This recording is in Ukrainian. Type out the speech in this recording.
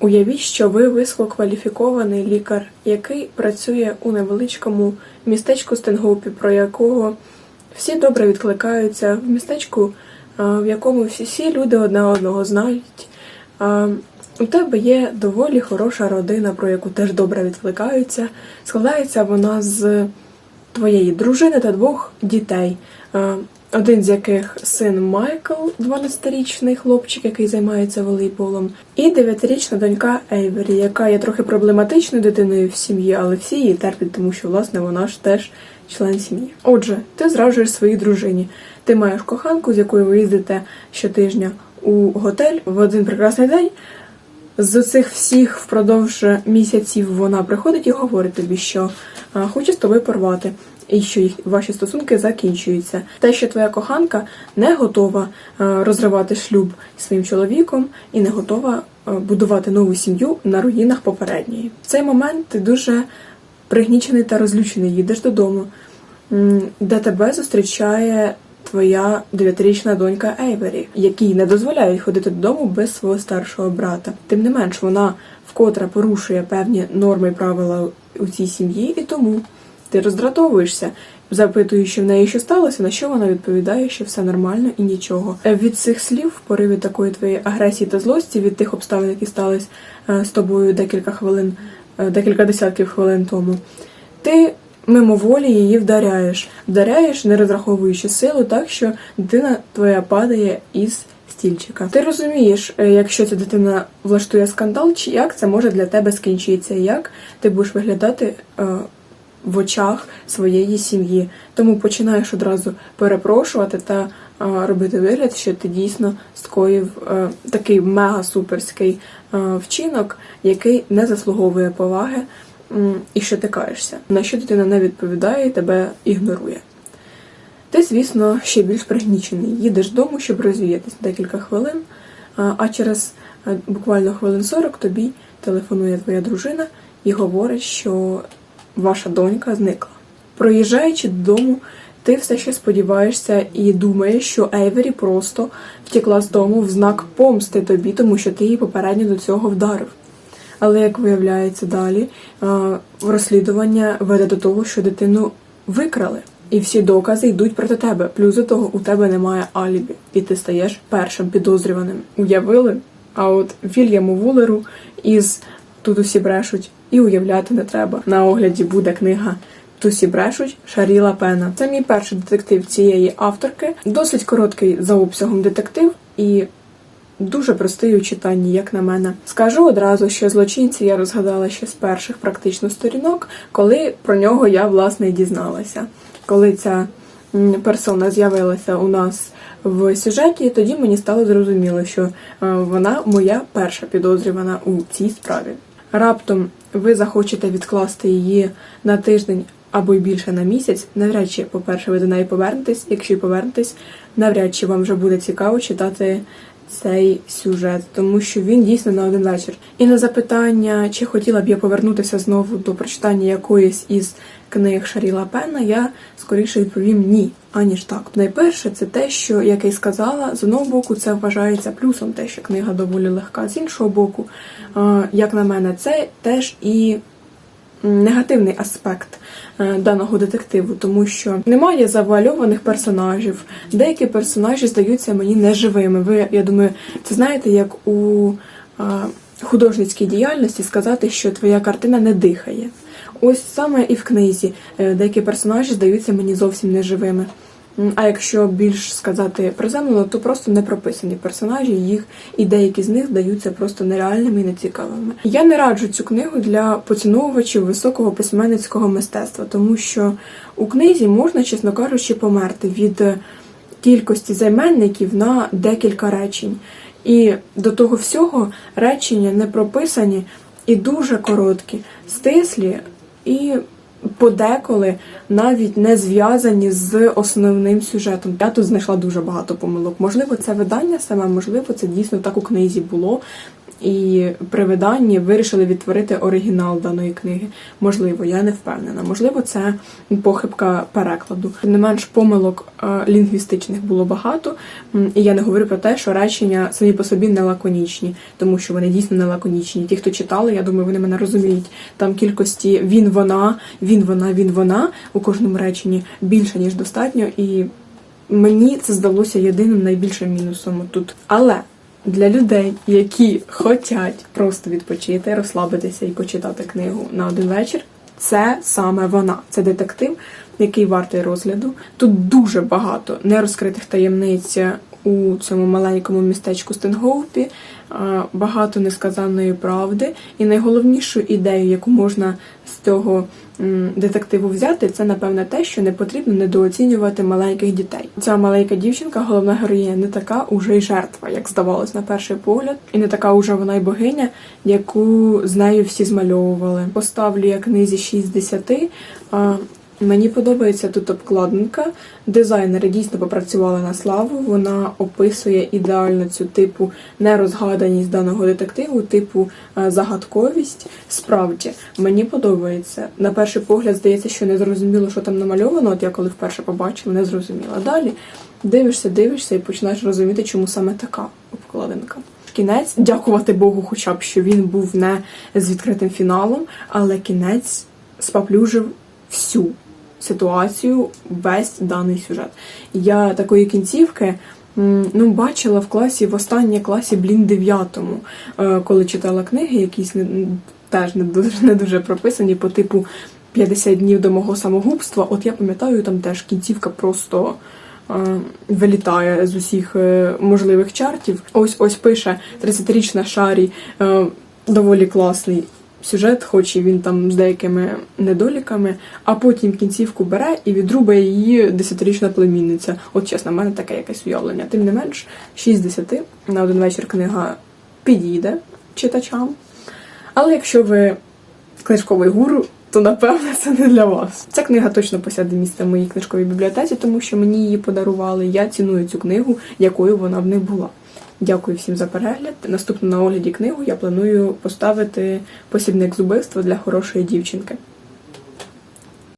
Уявіть, що ви висококваліфікований лікар, який працює у невеличкому містечку Стенгоупі, про якого всі добре відкликаються, в містечку, в якому всі, всі люди одне одного знають. У тебе є доволі хороша родина, про яку теж добре відкликаються. Складається вона з твоєї дружини та двох дітей. Один з яких син Майкл, 12-річний хлопчик, який займається волейболом, і 9-річна донька Ейвері, яка є трохи проблематичною дитиною в сім'ї, але всі її терплять, тому що власне вона ж теж член сім'ї. Отже, ти зраджуєш своїй дружині. Ти маєш коханку, з якою ви їздите щотижня у готель в один прекрасний день. З цих всіх впродовж місяців вона приходить і говорить тобі, що хоче з тобою порвати, і що їх ваші стосунки закінчуються. Те, що твоя коханка не готова а, розривати шлюб зі своїм чоловіком і не готова а, будувати нову сім'ю на руїнах попередньої. В цей момент ти дуже пригнічений та розлючений, їдеш додому, де тебе зустрічає твоя дев'ятирічна донька Ейвері, якій не дозволяють ходити додому без свого старшого брата. Тим не менш, вона вкотре порушує певні норми і правила у цій сім'ї, і тому ти роздратовуєшся, запитуєш, в неї що сталося, на що вона відповідає, що все нормально і нічого. Е, Від цих слів, в пориві такої твоєї агресії та злості, від тих обставин, які стались е, з тобою декілька хвилин, е, декілька десятків хвилин тому, ти мимоволі її вдаряєш. Вдаряєш, не розраховуючи силу, так що дитина твоя падає із стільчика. Ти розумієш, якщо ця дитина влаштує скандал, чи як це може для тебе скінчитися, як ти будеш виглядати в очах своєї сім'ї. Тому починаєш одразу перепрошувати та робити вигляд, що ти дійсно скоїв е, такий мега-суперський е, вчинок, який не заслуговує поваги і що ти каєшся. На що дитина не відповідає і тебе ігнорує. Ти, звісно, ще більш пригнічений. Їдеш дому, щоб розвіятись декілька хвилин, а а через е, буквально хвилин 40 тобі телефонує твоя дружина і говорить, що ваша донька зникла. Проїжджаючи додому, ти все ще сподіваєшся і думаєш, що Ейвері просто втекла з дому в знак помсти тобі, тому що ти її попередньо до цього вдарив. Але як виявляється далі, е, розслідування веде до того, що дитину викрали, і всі докази йдуть проти тебе. Плюс до того у тебе немає алібі, і ти стаєш першим підозрюваним. Уявили? А от Вільяму Вулеру із тут усі брешуть і уявляти не треба. На огляді буде книга. Тут усі брешуть Шаріла Пена. Це мій перший детектив цієї авторки. Досить короткий за обсягом детектив і дуже простий у читанні, як на мене. Скажу одразу, що злочинці я розгадала ще з перших практично сторінок, коли про нього я власне і дізналася. Коли ця персона з'явилася у нас в сюжеті, тоді мені стало зрозуміло, що е, вона моя перша підозрювана у цій справі. Раптом ви захочете відкласти її на тиждень або й більше на місяць. Навряд чи, по-перше, ви до неї повернетесь. Якщо й повернетесь, навряд чи вам вже буде цікаво читати цей сюжет, тому що він дійсно на один вечір. І на запитання, чи хотіла б я повернутися знову до прочитання якоїсь із книг Шаріла Пена, я скоріше відповім ні, аніж так. Найперше, це те, що як я й сказала, з одного боку, це вважається плюсом, те, що книга доволі легка. З іншого боку, як на мене, це теж і негативний аспект е, даного детективу, тому що немає завуальованих персонажів. Деякі персонажі здаються мені неживими. Ви, я думаю, це знаєте, як у е, художницькій діяльності сказати, що твоя картина не дихає. Ось саме і в книзі е, деякі персонажі здаються мені зовсім неживими. А якщо більш сказати приземлено, то просто не прописані персонажі, їх і деякі з них здаються просто нереальними і нецікавими. Я не раджу цю книгу для поціновувачів високого письменницького мистецтва, тому що у книзі можна, чесно кажучи, померти від кількості займенників на декілька речень. І до того всього речення не прописані і дуже короткі, стислі і подеколи навіть не зв'язані з основним сюжетом. Я тут знайшла дуже багато помилок. Можливо, це видання саме, можливо, це дійсно так у книзі було. І при виданні вирішили відтворити оригінал даної книги. Можливо, я не впевнена. Можливо, це похибка перекладу. Не менш, помилок е, лінгвістичних було багато, і я не говорю про те, що речення самі по собі не лаконічні, тому що вони дійсно не лаконічні. Ті, хто читали, я думаю, вони мене розуміють. Там кількості він, вона, він, вона, він, вона у кожному реченні більше ніж достатньо, і мені це здалося єдиним найбільшим мінусом тут. Але для людей, які хочуть просто відпочити, розслабитися і почитати книгу на один вечір, це саме вона. Це детектив, який вартий розгляду. Тут дуже багато нерозкритих таємниць у цьому маленькому містечку Стенгоупі, багато несказаної правди. І найголовнішу ідею, яку можна з цього детективу взяти, це напевне те, що не потрібно недооцінювати маленьких дітей. Ця маленька дівчинка, головна героїня, не така уже й жертва, як здавалось на перший погляд, і не така уже вона й богиня, яку з нею всі змальовували. Поставлю я книзі 6 з 10, а Мені подобається тут обкладинка. Дизайнери дійсно попрацювали на славу. Вона описує ідеально цю типу нерозгаданість даного детективу, типу е, загадковість. Справді мені подобається. На перший погляд здається, що не зрозуміло, що там намальовано. От я коли вперше побачила, не зрозуміла. Далі дивишся, дивишся і починаєш розуміти, чому саме така обкладинка. Кінець, дякувати Богу, хоча б що він був не з відкритим фіналом, але кінець споплюжив всю ситуацію, весь даний сюжет. Я такої кінцівки ну, бачила в класі, в останній класі, блін, дев'ятому, е, коли читала книги, якісь не, теж не дуже, не дуже прописані по типу 50 днів до мого самогубства. От я пам'ятаю, там теж кінцівка просто. е, Вилітає з усіх е, можливих чартів. Ось ось пише 30-річна Шарі, е, доволі класний сюжет, хоч і він там з деякими недоліками, а потім кінцівку бере і відрубає її десятирічна племінниця. От чесно, в мене таке якесь уявлення. Тим не менш, 6 з 10 на один вечір книга підійде читачам. Але якщо ви книжковий гуру, то напевне це не для вас. Ця книга точно посяде місце в моїй книжковій бібліотеці, тому що мені її подарували. Я ціную цю книгу, якою вона в них була. Дякую всім за перегляд. Наступну на огляді книгу я планую поставити посібник з убивства для хорошої дівчинки.